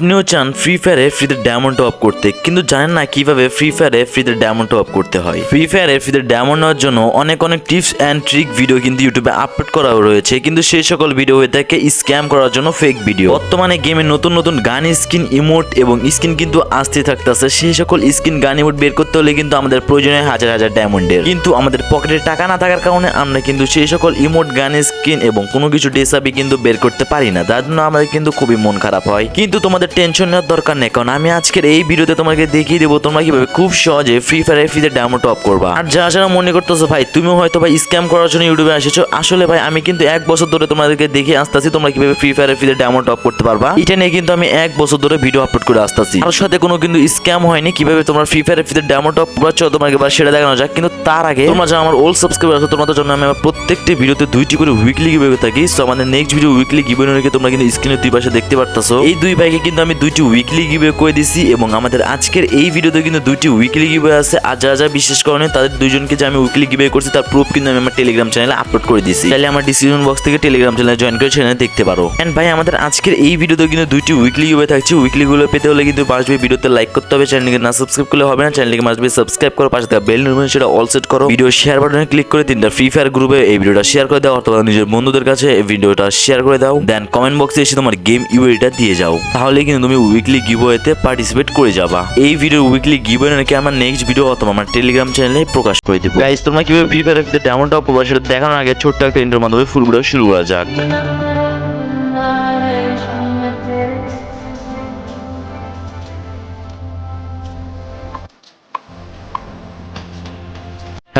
আপনিও চান ফ্রি ফায়ারে ফ্রিতে ডায়মন্ড টপ করতে, কিন্তু জানেন না কীভাবে ফ্রি ফায়ারে ফ্রিতে ডায়মন্ড টপ করতে হয়? ফ্রি ফায়ারে ফ্রিতে ডায়মন্ড নেওয়ার জন্য অনেক অনেক টিপস অ্যান্ড ট্রিক ভিডিও কিন্তু ইউটিউবে আপলোড করা রয়েছে, কিন্তু সেই সকল ভিডিও হয়ে থাকে স্ক্যাম করার জন্য ফেক ভিডিও বর্তমানে গেমে নতুন নতুন গান স্কিন ইমোট এবং স্কিন কিন্তু আসতে থাকতেছে, সেই সকল স্কিন গান ইমোট বের করতে হলে কিন্তু আমাদের প্রয়োজনে হাজার হাজার ডায়মন্ডের কিন্তু আমাদের পকেটে টাকা না থাকার কারণে আমরা কিন্তু সেই সকল ইমোট গান স্কিন এবং কোনো কিছু ডেসাবি কিন্তু বের করতে পারি না তার জন্য আমাদের কিন্তু খুবই মন খারাপ হয়। কিন্তু তোমাদের টেনশন নেওয়ার দরকার নেই, কারণ আমি আজকের এই ভিডিওতে তোমাকে দেখিয়ে দেবো তোমরা কীভাবে খুব সহজে ফ্রি ফায়ার ফ্রিতে ডায়মন্ড টপ করবা। আর যারা যারা মনে করতেছো, ভাই তুমি হয়তো ভাই স্ক্যাম করার জন্য ইউটিউবে এসেছ। আসলে ভাই, আমি কিন্তু এক বছর ধরে তোমাদেরকে দেখে আসতেছি তোমরা কীভাবে ফ্রি ফায়ার ফ্রিতে ডায়মন্ড টপ করতে পারবা। এটা নিয়ে কিন্তু আমি এক বছর ধরে ভিডিও আপলোড করে আসতেছি। আর সাথে কোনো কিন্তু স্ক্যাম হয়নি, কীভাবে তোমরা ফ্রি ফায়ার ফ্রিতে ডায়মন্ড টপ করছ, তোমাকে এবার সেটা দেখানো যাক। কিন্তু তার আগে, তোমরা যারা আমার ওল্ড সাবস্ক্রাইবার আছো, তোমাদের জন্য আমি আমার প্রত্যেকটি ভিডিওতে দুইটি করে উইকলি গিভে থাকি। সো আমাদের নেক্সট ভিডিও উইকলি গিভে তোমরা কিন্তু স্ক্রিনের দুই পাশে দেখতে পারতাছো। এই দুই ভাইকে কিন্তু আমি দুইটি উইকলি গিভে করে দিছি এবং আমাদের আজকের এই ভিডিওতে কিন্তু দুইটি উইকলি গিভে আছে। আর যারা যারা বিশেষ কারণে তাদের দুইজনকে যে আমি উইকলি গিভে করছি, তার প্রুফ কিন্তু আমি আমার টেলিগ্রাম চ্যানেলে আপলোড করে দিছি। তাহলে আমার ডিসক্রিপশন বক্স থেকে টেলিগ্রাম চ্যানেলে জয়েন করে চ্যানেলে দেখতে পারো। এন্ড ভাই, আমাদের আজকের এই ভিডিওতে কিন্তু দুইটি উইকলি গিভে থাকছে। উইকলি গুলো পেতে হলে কিন্তু মাসবে ভিডিওতে লাইক করতে হবে। চ্যানেলকে না সাবস্ক্রাইব করলে হবে না। চ্যানেলকে মাসবে সাবস্ক্রাইব করো। পাশে থাকা বেল নোটিফিকেশন সেটা অল সেট করো। ভিডিও শেয়ার বাটনে ক্লিক করে তিনটা ফ্রি ফায়ার গ্রুপে এই ভিডিওটা শেয়ার করে দাও। অথবা নিজের বন্ধুদের কাছে এই ভিডিওটা শেয়ার করে দাও। দেন কমেন্ট বক্সে এসে তোমার গেম ইউআইটা দিয়ে যাও। তাহলে কিন্তু তুমি উইকলি গিভওয়েতে পার্টিসিপেট করে যাবা। এই ভিডিও উইকলি গিভওয়ে নাকি আমার নেক্সট ভিডিও অথবা আমার টেলিগ্রাম চ্যানেলে প্রকাশ করে দেবো। গাইস তোমরা কীভাবে ফ্রি ফায়ার ডায়মন্ড টপ করবা সেটা দেখানোর আগে ছোট্ট একটা ইন্টার মাধ্যমে ফুল ভিডিও শুরু করা যাক।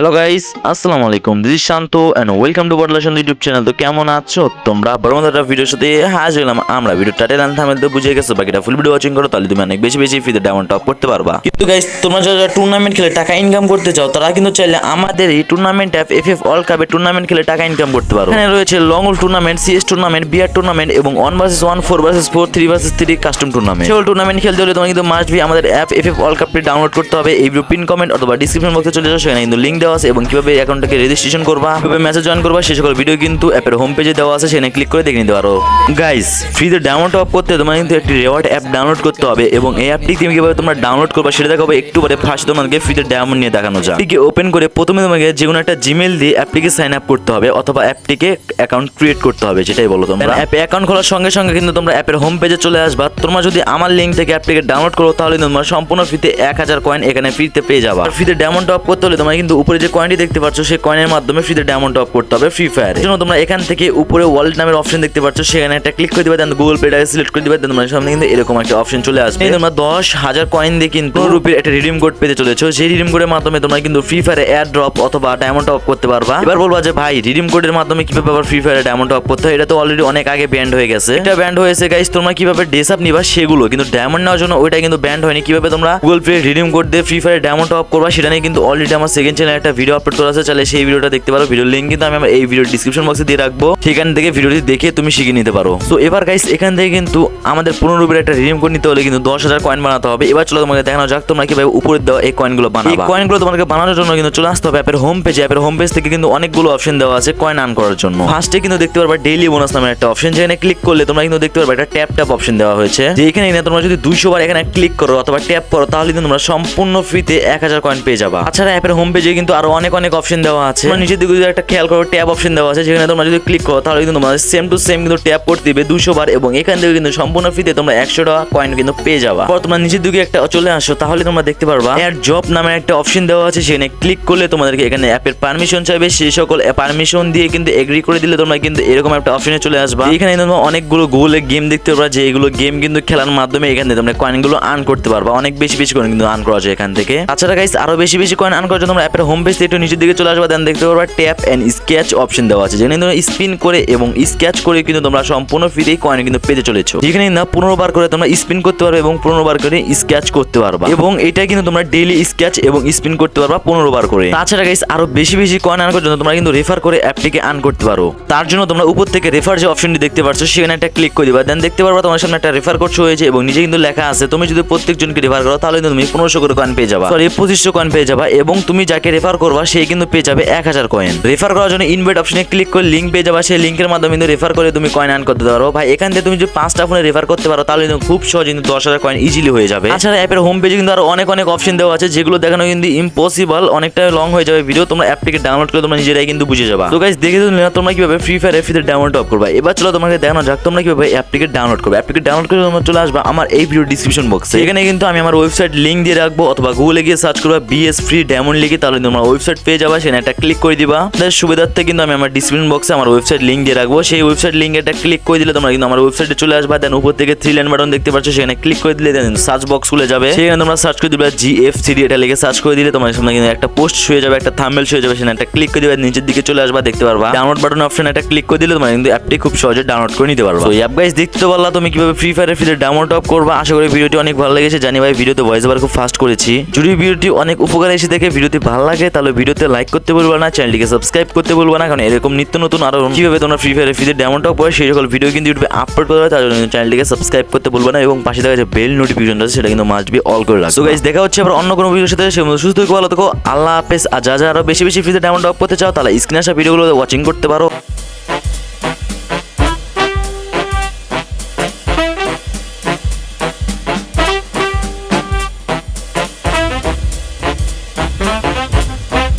হ্যালো গাইস আসসালামু আলাইকুম this Shanto and welcome to বটলাশন YouTube channel তো কেমন আছো? তোমরা বড় মতো ভিডিওর সাথে হাজির হলাম। আমরা ভিডিও টাইটেল আনতে থামেল তো বুঝে গেছো, বাকিটা ফুল ভিডিও ওয়াচিং করো, তাহলে তুমি অনেক বেশি বেশি ফ্রিতে ডায়মন্ড টপ করতে পারবা। কিন্তু গাইস তোমরা যারা টুর্নামেন্ট খেলে টাকা ইনকাম করতে চাও, তারা কিন্তু চাইলে আমাদের এই tournament app F F all কাপে টুর্নামেন্ট খেলে টাকা ইনকাম করতে পারো। এখানে রয়েছে long tournament CS tournament BR tournament এবং one versus one four versus four three versus three custom tournament সেগুলো টুর্নামেন্ট খেলতে হলে তোমার কিন্তু মাস্ট বি আমাদের অ্যাপ এফ এফ অল কাপটি ডাউনলোড করতে হবে। এই ভিডিও পিন কমেন্ট অথবা ডিসক্রিপশন বক্সে চলে যাও, সেখানে কিন্তু লিঙ্ক দেওয়া আছে এবং কীভাবে অ্যাকাউন্টটাকে রেজিস্ট্রেশন করবা, কীভাবে মেসেজ জয়েন করবা, সে সকল ভিডিও কিন্তু অ্যাপের হোম পেজে দেওয়া আছে, সেখানে ক্লিক করে দেখে নিতে পারো। গাইস ফ্রিতে ডাউনলোড অফ করতে তোমার কিন্তু একটি রেওয়ার্ড অ্যাপ ডাউনলোড করতে হবে এবং এই অ্যাপটি তুমি কীভাবে তোমরা ডাউনলোড করবা সেটা দেখাবো একটু পরে। ফার্স্ট তোমাকে ফ্রিতে ডায়মন্ড নিয়ে দেখানো যায় এটিকে ওপেন করে প্রথমে তোমাকে যে কোনো একটা জিমেল দিয়ে অ্যাপটিকে সাইন আপ করতে হবে অথবা অ্যাপটিকে অ্যাকাউন্ট ক্রিয়েট করতে হবে, সেটাই বলো তোমরা। অ্যাপে অ্যাকাউন্ট খোলার সঙ্গে সঙ্গে কিন্তু তোমরা অ্যাপের হোম পেজে চলে আসবা। তোমরা যদি আমার লিঙ্ক থেকে অ্যাপটিকে ডাউনলোড করো, তাহলে তোমরা সম্পূর্ণ ফ্রিতে এক হাজার কয়েন এখানে ফ্রিতে পেয়ে যাবা। ফ্রিতে ডায়মন্ড অফ করতে হলে তোমরা কিন্তু উপরে যে কয়েনটি দেখতে পাচ্ছ সেই কয়েনের মাধ্যমে ফ্রিতে ডায়মন্ড টপ করতে হবে ফ্রি ফায়ার জন্য তোমরা এখান থেকে উপরে ওয়ালেট নামের অপশন দেখতে পাচ্ছ সেখানে একটা ক্লিক করে দিবে দেন গুগল পেটাকে সিলেক্ট করে দিবে দেন তোমার সামনে কিন্তু এরকম একটা অপশন চলে আসবে। তোমরা দশ হাজার কয়েন দিয়ে কিন্তু রুপির একটা রিডিম কোড পেতে চলেছো। সেই রিডিম কোডের মাধ্যমে তোমরা কিন্তু ফ্রি ফায়ারে এয়ার ড্রপ অথবা ডায়মন্ড টপ করতে পারবা। এবার বলবা যে ভাই রিডিম কোডের মাধ্যমে কীভাবে আবার ফ্রি ফায়ারে ডায়মন্ড টপ করতে হয়? এটা তো অলরেডি অনেক আগে ব্যান্ড হয়ে গেছে। এটা ব্যান্ড হয়েছে গাইস তোমরা কীভাবে ডেস আপ নিবা সেগুলো। কিন্তু ডায়মন্ড নেওয়ার জন্য ওইটা কিন্তু ব্যান্ড হয়নি। কীভাবে তোমরা গুগল পে রিডিম কোড দিয়ে ফ্রি ফায়ারে ডায়মন্ড টপ করবা সেটা নিয়ে কিন্তু অলরেডি আমার সেকেন্ড চ্যানেলে একটা ভিডিও আপলোড করা আছে চাইলে সেই ভিডিওটা দেখতে পারো। ভিডিও লিঙ্ক কিন্তু আমি আমার এই ভিডিও ডিসক্রিপশন বক্সে দিয়ে রাখব। সেখান থেকে ভিডিওটি দেখে তুমি শিখে নিতে পারো। তো এবার গাইস এখান থেকে কিন্তু আমাদের পনেরো রুপির একটা রিডিম কোড নিতে হলে কিন্তু দশ হাজার কয়েন বানাতে হবে। এবার চলো তোমাকে দেখানো যাক তোমরা কীভাবে উপরে দেওয়া এই কয়েনগুলো বানাবে। এই কয়েনগুলো তোমাকে বানানোর জন্য কিন্তু চলে আসতে হবে অ্যাপের হোম পেজে অ্যাপের হোম পেজ থেকে কিন্তু অনেকগুলো অপশন দেওয়া আছে কয়েন আর্ন করার জন্য। ফার্স্টে কিন্তু দেখতে পারবা ডেইলি বোনাস নামের একটা অপশন যেখানে ক্লিক করলে তোমরা কিন্তু দেখতে পারবা একটা ট্যাপ ট্যাপ অপশন দেওয়া হয়েছে। যে এখানে না তোমরা যদি দুইশো বার এখানে ক্লিক করো অথবা ট্যাপ করো তাহলে কিন্তু তোমরা সম্পূর্ণ ফ্রিতে এক হাজার কয়েন পেয়ে যাবা। তাছাড়া অ্যাপের হোম পেজে কিন্তু আরও অনেক অনেক অপশন দেওয়া আছে। তোমরা নিচের দিকে যদি একটা খেয়াল করো ট্যাব অপশন দেওয়া আছে, যেখানে তোমরা যদি ক্লিক করো, তাহলে কিন্তু তোমাদের সেম টু সেম কিন্তু ট্যাপ করতে দিবে দুশো বার এবং এখান থেকে কিন্তু সম্পূর্ণ ফ্রিতে তোমরা একশো টাকা কয়েন কিন্তু পেয়ে যাবা। পর তোমরা নিচের দিকে একটা চলে আসো, তাহলে তোমরা দেখতে পারবা এর জব নামের একটা অপশন দেওয়া আছে, সেখানে ক্লিক করলে তোমাদেরকে এখানে অ্যাপের পারমিশন চাইবে। সেই সকল পারমিশন দিয়ে কিন্তু এগ্রি করে দিলে তোমরা কিন্তু এরকম একটা অপশনে চলে আসবা। এখানে তোমরা অনেকগুলো গুগলে গেম দেখতে পারবা, যে এগুলো গেম কিন্তু খেলার মাধ্যমে এখান তোমরা কয়েনগুলো আর্ন করতে পারবা। অনেক বেশি বেশি কয়েন কিন্তু আর্ন করা যায় এখান থেকে। তাছাড়া গাইস আরও বেশি বেশি কয়েন আর্ন করার জন্য তোমরা অ্যাপের হোম পেজ থেকে একটু নিচের দিকে চলে আসবা দেন দেখতে পারবা ট্যাপ এন্ড স্কেচ অপশন দেওয়া আছে। যেখানে তোমরা স্পিন করে এবং স্কেচ করে কিন্তু তোমরা সম্পূর্ণ ফ্রিতেই কয়েন কিন্তু পেতে চলেছো। যেখানে না পনেরো বার করে তোমরা স্পিন করতে পারবে এবং পনেরো বার করে স্কেচ করতে পারবা। এবং এটা কিন্তু তোমরা ডেইলি স্কেচ এবং স্পিন করতে পারবা পনেরো বার করে। তাছাড়া গাইস আরও বেশি বেশি কয়েন আর্ন করার জন্য তোমরা কিন্তু রেফার করে অ্যাপটিকে আর্ন করতে পারো। তার জন্য তোমরা উপর থেকে রেফার যে অপশনটি দেখতে পাচ্ছ সেখানে একটা ক্লিক করে দিবা। দেন দেখতে পারবা তোমার সামনে একটা রেফার কোড হয়েছে এবং নিচে কিন্তু লেখা আছে, তুমি যদি প্রত্যেকজনকে রেফার করো, তাহলে তুমি পনেরোশো করে কয়েন পেয়ে যাবা। সরি পঁচিশশো কয়েন পেয়ে যাবা এবং তুমি যাকে রেফার রেফার করবা, সে কিন্তু পেয়ে যাবে এক হাজার কয়েন রেফার করার জন্য ইনভাইট অপশনে ক্লিক করে লিঙ্ক পেয়ে যাবা, সেই লিঙ্কের মাধ্যমে কিন্তু রেফার করে তুমি কয়েন আর্ন করতে পারো। ভাই, এখান থেকে তুমি যদি পাঁচটা ফোনে রেফার করতে পারো, তাহলে কিন্তু খুব সহজ কিন্তু দশ হাজার কয়েন ইজিলি হয়ে যাবে। তাছাড়া অ্যাপের হোম পেজে কিন্তু আরও অনেক অনেক অপশন দেওয়া আছে, যেগুলো দেখানো কিন্তু ইম্পসিবল অনেকটা লং হয়ে যাবে ভিডিও তোমরা অ্যাপটিকে ডাউনলোড করে তোমরা নিজেরাই কিন্তু বুঝে যাবা। তো গাইস দেখে নিলাম তোমরা কীভাবে ফ্রি ফায়ার এফিতে ডাউনলোড অফ করবা। এবার চলো তোমাকে দেখানো যাক, তোমরা কীভাবে অ্যাপটিকে ডাউনলোড করবে। অ্যাপটিকে ডাউনলোড করে তোমরা চলে আসবা আমার এই ভিডিও ডিসক্রিপশন বক্সে এখানে কিন্তু আমি আমার ওয়েবসাইট লিঙ্ক দিয়ে রাখব, অথবা গুগলে গিয়ে সার্চ করবা বিএস ফ্রি ডায়মন্ড লিখে, তাহলে তোমরা ওয়েবসাইট পেয়ে যাবা, সেখানে একটা ক্লিক করে দিবা। তাদের সুবিধার্থে কিন্তু আমি আমার ডিসক্রিপশন বক্সে আমার ওয়েবসাইট লিঙ্ক দিয়ে রাখব। সেই ওয়েবসাইট লিঙ্ক একটা ক্লিক করে দিলে তোমরা কিন্তু আমার ওয়েবসাইটে চলে আসবা। দেন উপর থেকে থ্রি লাইন বাটন দেখতে পাচ্ছ, সেখানে ক্লিক করে দিলে দেন সার্চ বক্স খুলে যাবে। সেখানে তোমরা সার্চ করে দিবে জি এফ সিডি এটা লিখে সার্চ করে দিলে তোমার সামনে কিন্তু একটা পোস্ট শুয়ে যাবে, একটা থাম্বেল শুয়ে যাবে, সেখানে একটা ক্লিক করে দিবে, নিচের দিকে চলে আসবা, দেখতে পারবা। ডাউনলোড বাটন অপশন একটা ক্লিক করে দিলে তোমরা কিন্তু অ্যাপটি খুব সহজে ডাউনলোড করে নিতে পারবা। তো অ্যাপ গাইস দেখতে পারলা তুমি কীভাবে ফ্রি ফায়ারের ফ্রিতে ডাউনলোড অফ করবা। আশা করি ভিডিওটি অনেক ভালো লেগেছে। জানি ভাই ভিডিওতে ভয়েস ওভার খুব ফাস্ট করেছি। যদি ভিডিওটি অনেক উপকার এসে দেখে ভিডিওটি ভালো লাগে তাহলে ভিডিওতে লাইক করতে বলব না চ্যানেলটিকে সাবস্ক্রাইব করতে বলব না, কারণ এরকম নিত্য নতুন আরও কীভাবে তোমরা ফ্রি ফায়ার ফ্রিতে ডেমনটা পড়ে সেই সকল ভিডিও কিন্তু ইউটিউবে আপলোড করবে তার জন্য চ্যানেলটিকে সাবস্ক্রাইব করতে বলব না এবং পাশে দেখা যে বেল নোটিফিকেশন আছে সেটা কিন্তু মাস্ট বি অল করে রাখো। গাইজ দেখা হচ্ছে আবার অন্য কোনো ভিডিওর সাথে, সে সুস্থ থেকে, ভালো থেকো, আল্লাহ হাফেজ। আর যা যা আরও বেশি বেশি ফ্রিতে ডাউনলোড অফ করতে চাও, তাহলে স্ক্রিনে আসা ভিডিওগুলো ওয়াচিং করতে পারো।